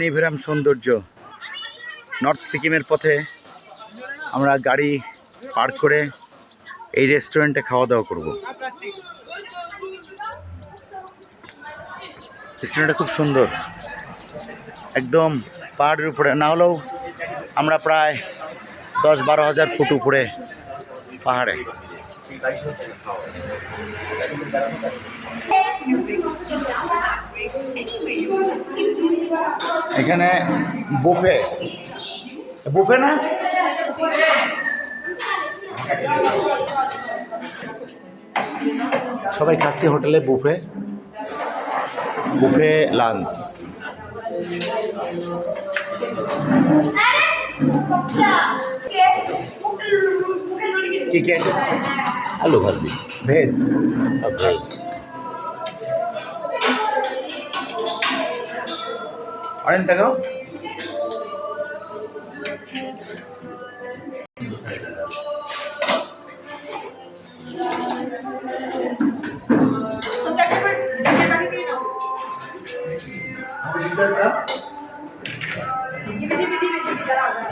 নিভেরাম সৌন্দর্য। নর্থ সিকিমের পথে আমরা গাড়ি পার্ক করে এই রেস্টুরেন্টে খাওয়া দাওয়া করব। রেস্টুরেন্টটা খুব সুন্দর। একদম পাহাড়ের উপরে। না হলেও আমরা প্রায় দশ বারো হাজার ফুট উপরে পাহাড়ে। এখানে বুফে। বুফে না? সবাই খাচ্ছি হোটেলে বুফে। Buffet lunch. কি কি? আলু ভাজি। ভেজ। ভেজ। ಆರೇನು ತಗೋ Give it, give it, give it, give it, give it.